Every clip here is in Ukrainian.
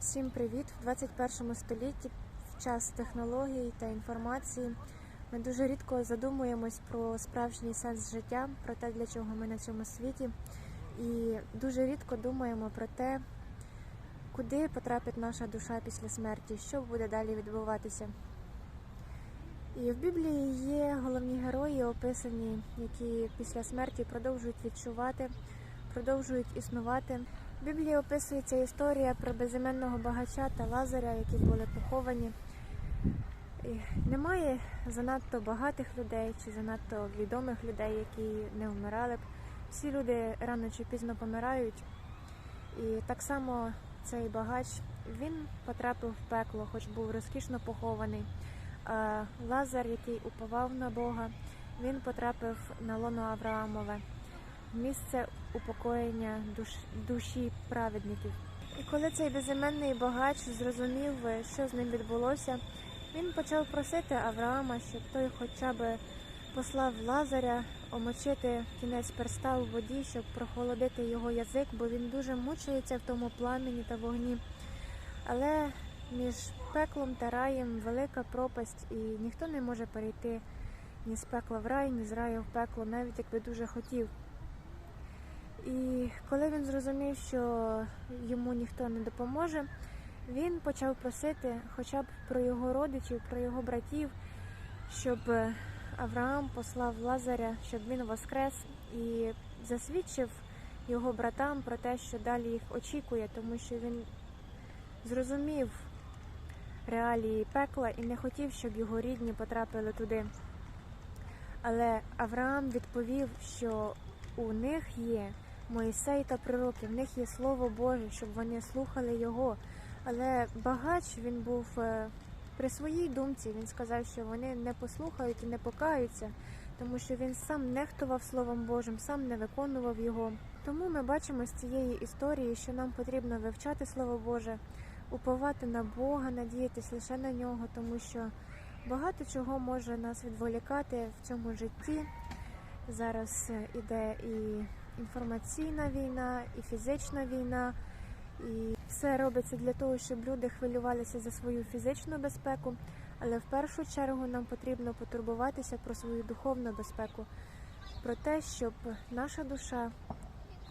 Всім привіт! В 21 столітті, в час технологій та інформації, ми дуже рідко задумуємось про справжній сенс життя, про те, для чого ми на цьому світі, і дуже рідко думаємо про те, куди потрапить наша душа після смерті, що буде далі відбуватися. І в Біблії є головні герої, описані, які після смерті продовжують відчувати, продовжують існувати. Біблії описується історія про безіменного багача та Лазаря, які були поховані. І немає занадто багатих людей чи занадто відомих людей, які не вмирали б. Всі люди рано чи пізно помирають. І так само цей багач він потрапив в пекло, хоч був розкішно похований. А Лазар, який уповав на Бога, він потрапив на лоно Авраамове, місце упокоєння душ, душі праведників. І коли цей безіменний багач зрозумів, що з ним відбулося, він почав просити Авраама, щоб той хоча б послав Лазаря омочити кінець перста у воді, щоб прохолодити його язик, бо він дуже мучається в тому пламені та вогні. Але між пеклом та раєм велика пропасть, і ніхто не може перейти ні з пекла в рай, ні з раю в пекло, навіть якби дуже хотів. І коли він зрозумів, що йому ніхто не допоможе, він почав просити хоча б про його родичів, про його братів, щоб Авраам послав Лазаря, щоб він воскрес і засвідчив його братам про те, що далі їх очікує, тому що він зрозумів реалії пекла і не хотів, щоб його рідні потрапили туди. Але Авраам відповів, що у них є Моїсей та пророки, в них є Слово Боже, щоб вони слухали його. Але багач він був е, при своїй думці. Він сказав, що вони не послухають і не покаються, тому що він сам нехтував Словом Божим, сам не виконував його. Тому ми бачимо з цієї історії, що нам потрібно вивчати Слово Боже, уповати на Бога, надіятись лише на нього, тому що багато чого може нас відволікати в цьому житті. Зараз е, іде і інформаційна війна, і фізична війна, і все робиться для того, щоб люди хвилювалися за свою фізичну безпеку, але в першу чергу нам потрібно потурбуватися про свою духовну безпеку, про те, щоб наша душа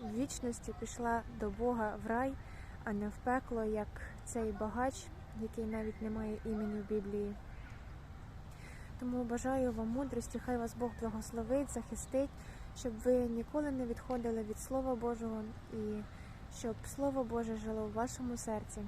в вічності пішла до Бога в рай, а не в пекло, як цей багач, який навіть не має імені в Біблії. Тому бажаю вам мудрості, хай вас Бог благословить, захистить, щоб ви ніколи не відходили від Слова Божого і щоб Слово Боже жило в вашому серці.